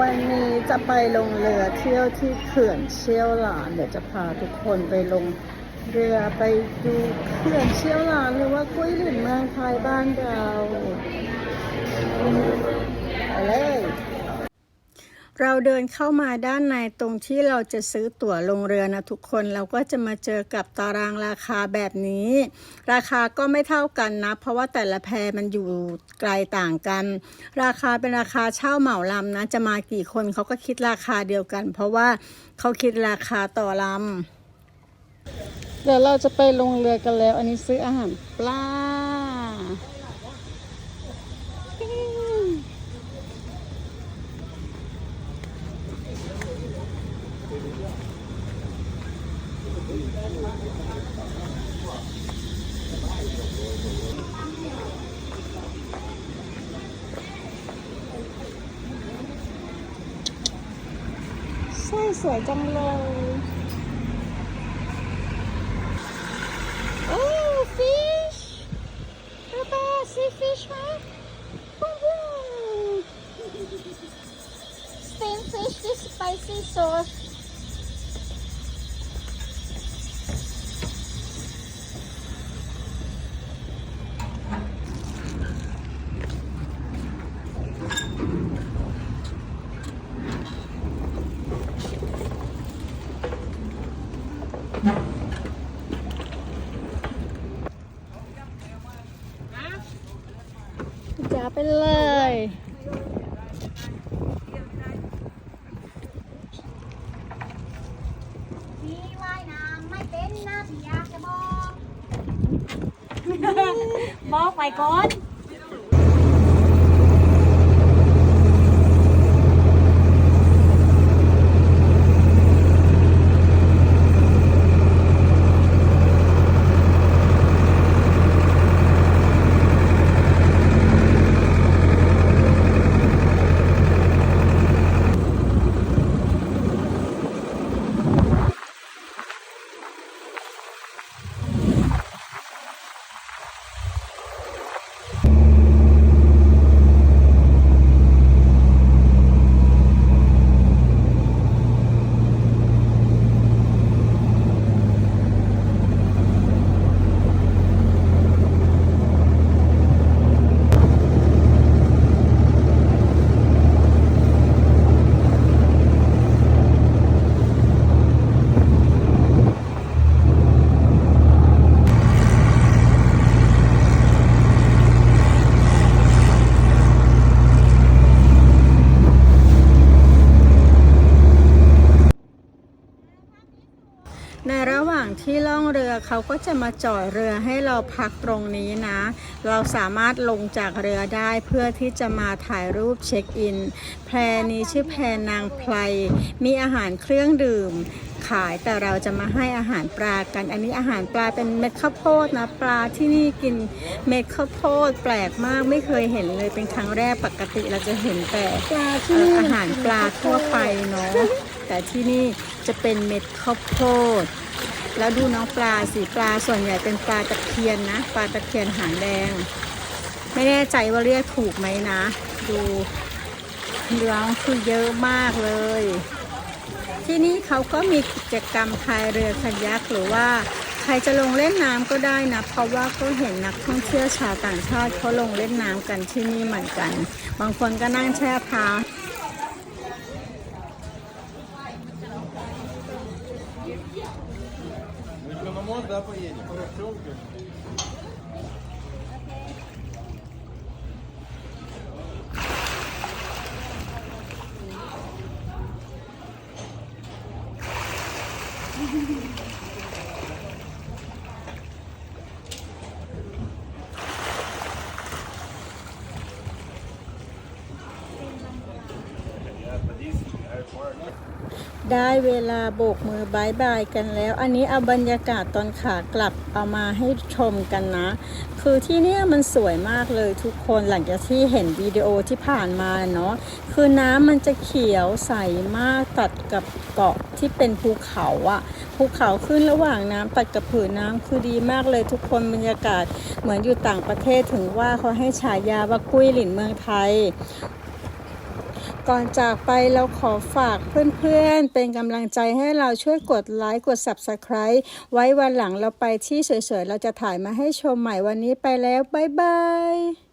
วันนี้จะไปลงเรือเที่ยวที่เขื่อนเชี่ยวหลาน เดี๋ยวจะพาทุกคนไปลงเรือไปดูเขื่อนเชี่ยวหลานหรือว่ากุ้ยหลินเมืองไทยบ้านเราไปเลย เราเดินเข้ามาด้านในตรงที่เราจะซื้อตั๋วลงเรือนะทุกคนเราก็จะมาเจอกับตารางราคาแบบนี้ ราคาก็ไม่เท่ากันนะ เพราะว่าแต่ละแพมันอยู่ไกลต่างกัน ราคาเป็นราคาเช่าเหมาลำนะ จะมากี่คนเขาก็คิดราคาเดียวกัน เพราะว่าเขาคิดราคาต่อลำเดี๋ยวเราจะไปลงเรือกันแล้ว อันนี้ซื้ออาหารปลา ไส้สวยจังเลยโอ้ฟิชป้าป้าซีฟิชไหมบุ้งบุ้ง steamed fish with าไปเลยพี่ว่ายน้ำไม่เป็นนะพี่อยากจะบอก บอกไปก่อน หว่างที่ล่องเรือเขาก็จะมาจอดเรือให้เราพักตรงนี้นะ เราสามารถลงจากเรือได้เพื่อที่จะมาถ่ายรูปเช็คอิน แพรนี้ชื่อแพรนางไพรมีอาหารเครื่องดื่มขายแต่เราจะมาให้อาหารปลากัน อันนี้อาหารปลาเป็นเม็ดข้าวโพดนะปลาที่นี่กินเม็ดข้าวโพดแปลกมากไม่เคยเห็นเลยเป็นครั้งแรกปกติเราจะเห็นแต่ปลาที่อาหารปลาทั่วไปเนาะแต่ที่นี่จะเป็นเม็ดข้าวโพด แล้วดูน้องปลาสีปลาส่วนใหญ่เป็นปลาตะเพียนนะ ปลาตะเพียนหางแดง ไม่แน่ใจว่าเรียกถูกไหมนะ ดูเนื้อคือเยอะมากเลย ที่นี่เขาก็มีกิจกรรมพายเรือคันยักหรือว่าใครจะลงเล่นน้ำก็ได้นะ เพราะว่าก็เห็นนักท่องเที่ยวชาวต่างชาติเขาลงเล่นน้ำกันที่นี่เหมือนกัน บางคนก็นั่งแช่เท้า Мы в Кономоз, да, поедем? По Рощелке? Thank you. ได้เวลาโบกมือบายบายกันแล้ว อันนี้เอาบรรยากาศตอนขากลับเอามาให้ชมกันนะ คือที่เนี่ยมันสวยมากเลยทุกคนหลังจากที่เห็นวิดีโอที่ผ่านมาเนาะคือน้ำมันจะเขียวใสมากตัดกับเกาะที่เป็นภูเขาอะภูเขาขึ้นระหว่างน้ำตัดกับผืนน้ำคือดีมากเลยทุกคนบรรยากาศเหมือนอยู่ต่างประเทศถึงว่าเขาให้ฉายาว่ากุ้ยหลินเมืองไทย ก่อนจากไปเราขอฝากเพื่อนๆ เป็นกำลังใจให้เราช่วยกดไลค์กด Subscribe ไว้วันหลังเราไปที่สวยๆ เราจะถ่ายมาให้ชมใหม่วันนี้ไปแล้ว บ๊ายบาย